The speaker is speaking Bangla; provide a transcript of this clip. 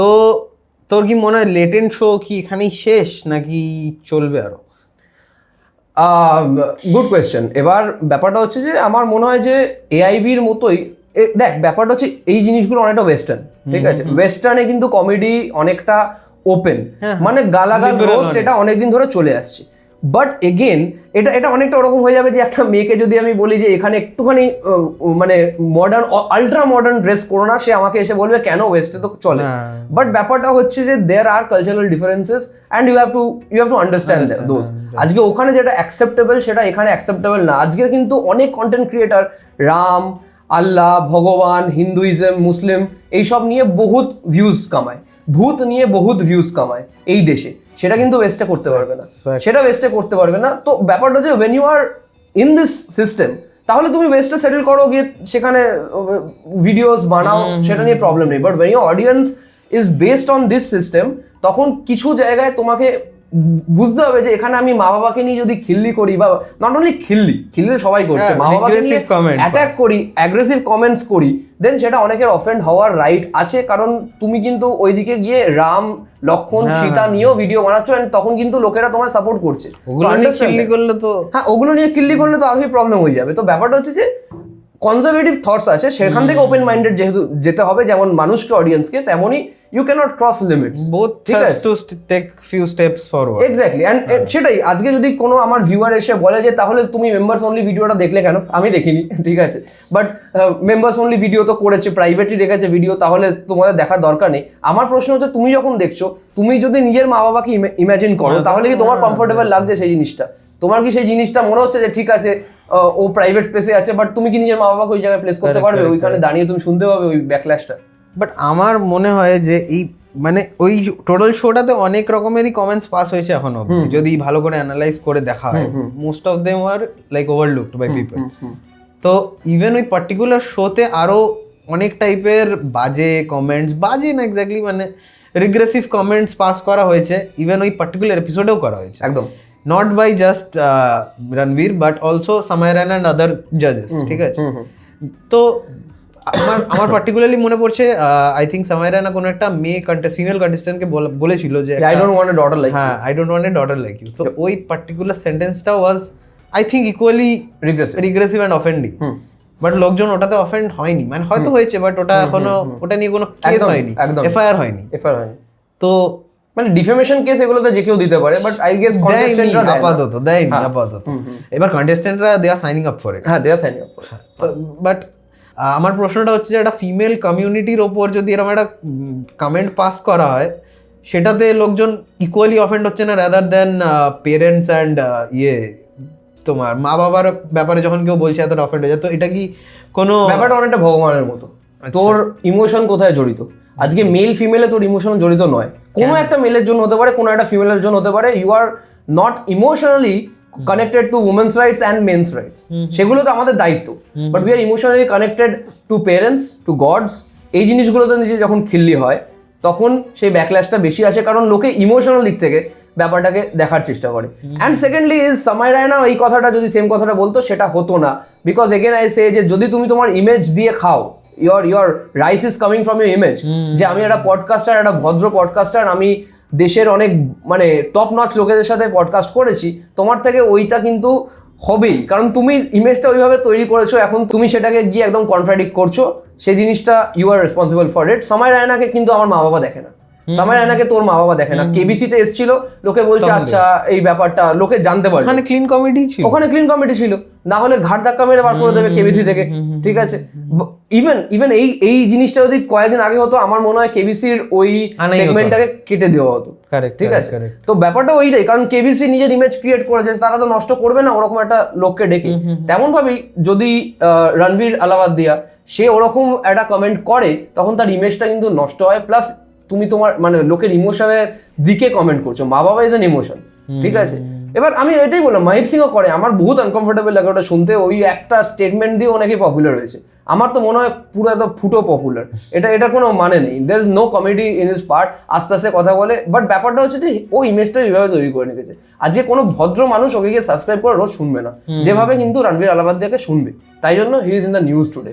তো তোর কি মনে হয় লেটেন্ট শো কি এখানেই শেষ নাকি চলবে আরও? গুড কোয়েশ্চেন এবার ব্যাপারটা হচ্ছে যে আমার মনে হয় যে এআইবির মতোই দেখ ব্যাপারটা হচ্ছে এই জিনিসগুলো অনেকটা ওয়েস্টার্ন ঠিক আছে? ওয়েস্টার্নে কিন্তু কমেডি অনেকটা ওপেন মানে গালাগাল রোস্ট এটা অনেকদিন ধরে চলে আসছে। বাট এগেন এটা এটা অনেকটা ওরকম হয়ে যাবে যে একটা মেয়েকে যদি আমি বলি যে এখানে একটুখানি মানে মডার্ন আলট্রা মডার্ন ড্রেস করো না সে আমাকে এসে বলবে কেন ওয়েস্টে তো চলে? হ্যাঁ। বাট ব্যাপারটা হচ্ছে যে there are cultural differences and you have to you have to understand those আজকে ওখানে যেটা অ্যাকসেপ্টেবল সেটা এখানে অ্যাকসেপ্টেবল না। আজকে কিন্তু অনেক কন্টেন্ট ক্রিয়েটার রাম আল্লাহ ভগবান হিন্দুইজম মুসলিম এইসব নিয়ে বহুত ভিউজ কামায়। ভূত নিয়ে বহুত ভিউজ কামায় এই দেশে। সেটা কিন্তু ওয়েস্টে করতে পারবে না। সেটা ওয়েস্টে করতে পারবে না। তো ব্যাপারটা যে when you are in this system তাহলে তুমি ওয়েস্টে সেটেল করো গিয়ে সেখানে ভিডিওস বানাও সেটা নিয়ে প্রবলেম নেই। But when you audience is based on this system তখন কিছু জায়গায় তোমাকে বুঝতে হবে যে এখানে আমি মা বাবাকে নিয়ে যদি খিল্লি করি বা নট অনলি খিল্লি খিল্লি সবাই করছে হ্যাঁ, মা বাবাকে নিয়ে অ্যাটাক করি অ্যাগ্রেসিভ কমেন্টস করি দেন সেটা অনেকের অফেন্ড হওয়ার রাইট আছে কারণ তুমি কিন্তু ওইদিকে গিয়ে রাম লক্ষণ সীতা নিয়েও ভিডিও বানাচ্ছ তখন কিন্তু লোকেরা তোমার সাপোর্ট করছে। ওগুলো নিয়ে that. করলে তো হ্যাঁ ওগুলো নিয়ে খিল্লি করলে তো আরোই প্রবলেম হয়ে যাবে। তো ব্যাপারটা হচ্ছে যে কনজারভেটিভ থটস আছে সেখান থেকে ওপেন মাইন্ডেড যেহেতু যেতে হবে যেমন মানুষকে অডিয়েন্সকে তেমনই you cannot cross limits both ঠিক আছে? To take few steps forward exactly and সেটাই আজকে যদি কোনো আমার ভিউয়ার এসে বলে যে তাহলে তুমি মেম্বার্স অনলি ভিডিওটা দেখলে কেন? আমি দেখিনি ঠিক আছে? বাট মেম্বার্স অনলি ভিডিও তো করেছে প্রাইভেটলি রেখেছে ভিডিও তাহলে তোমাদের দেখার দরকার নেই। আমার প্রশ্ন হচ্ছে তুমি যখন দেখছ তুমি যদি নিজের মা বাবাকে ইমাজিন করো তাহলে কি তোমার কমফোর্টেবল লাগছে সেই জিনিসটা? তোমার কি সেই জিনিসটা মনে হচ্ছে যে ঠিক আছে ও প্রাইভেট স্পেসে আছে বাট তুমি কি নিজের মা বাবাকে ওই জায়গায় প্লেস করতে পারবে? ওইখানে দাঁড়িয়ে তুমি শুনতে পাবে ওই ব্যাকল্যাশটা বাট আমার মনে হয় যে এই মানে ওই টোটাল শোটাতে অনেক রকমেরই কমেন্টস পাস হয়েছে এখনও। যদি ভালো করে অ্যানালাইজ করে দেখা হয় most of them are like overlooked by people তো ইভেন ওই পার্টিকুলার শোতে আরও অনেক টাইপের বাজে কমেন্টস বাজে না এক্স্যাক্টলি মানে রিগ্রেসিভ কমেন্টস পাস করা হয়েছে। ইভেন ওই পার্টিকুলার এপিসোডেও করা হয়েছে। একদম। Not by just Ranbir but also সামায়রান and other জাজেস ঠিক আছে? তো আমার আমার পার্টিকুলারলি মনে পড়ছে আই থিঙ্ক সামায়রানা কোনো একটা মেয়ে কন্টেস্ট ফিমেল কন্টেস্টেন্টকে বলেছিল যে I don't want daughter like হ্যাঁ I don't want a daughter like you তো ওই পার্টিকুলার সেন্টেন্সটা was I think equally regressive regressive and offending but লোকজন ওটাতে অফেন্ড হয়নি। মানে হয়তো হয়েছে বাট ওটা এখনও ওটা নিয়ে কোনো কেস হয়নি। এফআইআর হয়নি। এফআইআর হয়নি। তো মানে ডিফেমেশন কেস এগুলো তো যে কেউ দিতে পারে বাট আই গেস কন্টেস্টেন্টরা দেয় না। আপাতত দেয়নি আপাতত। এবার কন্টেস্টেন্টরা they are signing up for it হ্যাঁ দেয়া সাইনিং আপ বাট আমার প্রশ্নটা হচ্ছে যে একটা ফিমেল কমিউনিটির ওপর যদি এরকম একটা কমেন্ট পাস করা হয় সেটাতে লোকজন ইকুয়ালি অফেন্ড হচ্ছে না রাদার দেন পেরেন্টস অ্যান্ড ইয়ে তোমার মা বাবার ব্যাপারে যখন কেউ বলছে এতটা অফেন্ড হয়ে যায় তো এটা কি কোনো ব্যাপারটা অনেকটা ভগবানের মতো। তোর ইমোশন কোথায় জড়িত? আজকে মেল ফিমেলে তোর ইমোশন জড়িত নয়। কোনো একটা মেলের জন্য হতে পারে কোনো একটা ফিমেলের জন্য হতে পারে you are not emotionally connected to women's rights and men's rights সেগুলো তো আমাদের দায়িত্ব। But we are emotionally connected to parents to gods এই জিনিসগুলোতে নিজে যখন খিল্লি হয় তখন সেই ব্যাকল্যাশটা বেশি আসে কারণ লোকে ইমোশনাল দিক থেকে ব্যাপারটাকে দেখার চেষ্টা করে। অ্যান্ড সেকেন্ডলি ইজ সামাই রায়না এই কথাটা যদি সেম কথাটা বলতো সেটা হতো না। বিকজ এগেন আই সে যে যদি তুমি তোমার ইমেজ দিয়ে খাও your your rice is coming from your image যে আমি একটা পডকাস্টার একটা ভদ্র পডকাস্টার আমি দেশের অনেক মানে টপ নচ লোকেদের সাথে পডকাস্ট করেছি তোমার থেকে ওইটা কিন্তু হবেই। কারণ তুমি ইমেজটা ওইভাবে তৈরি করেছ এখন তুমি সেটাকে গিয়ে একদম কনফ্রাডিক্ট করছ সেই জিনিসটা you are responsible for it সময় রায়নাকে কিন্তু আমার মা বাবা দেখে না। সময় রায়নাকে তোর মা বাবা দেখে না। কেবিসিতে এসেছিল লোকে বলছে আচ্ছা এই ব্যাপারটা লোকে জানতে পারবে। ওখানে ক্লিন কমেডি ছিল। ওখানে ক্লিন কমিটি ছিল। না হলে ঘাট ধাক্কা মেরে বার করে দেবে কেবিসি থেকে। ঠিক আছে? ইভেন ইভেন এই এই জিনিসটা যদি কয়েকদিন আগে হতো আমার মনে হয় কেবিসির ওই সেগমেন্টটাকে কেটে দেওয়া হতো। ঠিক আছে? তো ব্যাপারটা ওইটাই কারণ কেবিসি নিজের ইমেজ ক্রিয়েট করেছে তারা তো নষ্ট করবে না ওরকম একটা লোককে ডেকে। তেমন ভাবেই যদি রণবীর আলাবাদ দিয়া সে ওরকম একটা কমেন্ট করে তখন তার ইমেজটা কিন্তু নষ্ট হয় প্লাস তুমি তোমার মানে লোকের ইমোশনের দিকে কমেন্ট করছ মা বাবা ইজ এন ইমোশন ঠিক আছে? এবার আমি এটাই বললাম মাহিব সিংও করে আমার বহুত আনকমফোর্টেবল লাগে ওটা শুনতে ওই একটা স্টেটমেন্ট দিয়ে অনেকে পপুলার হয়েছে। আমার তো মনে হয় পুরো একদম ফুটো পপুলার এটা এটা কোনো মানে নেই। There is no comedy in this part আস্তে আস্তে কথা বলে বাট ব্যাপারটা হচ্ছে যে ও ইমেজটা এইভাবে তৈরি করে নিতেছে আজকে কোনো ভদ্র মানুষ ওকে গিয়ে সাবস্ক্রাইব করে রোজ শুনবে না। যেভাবে কিন্তু রণবীর আলাবাদিয়াকে শুনবে। তাই জন্য he is in the news today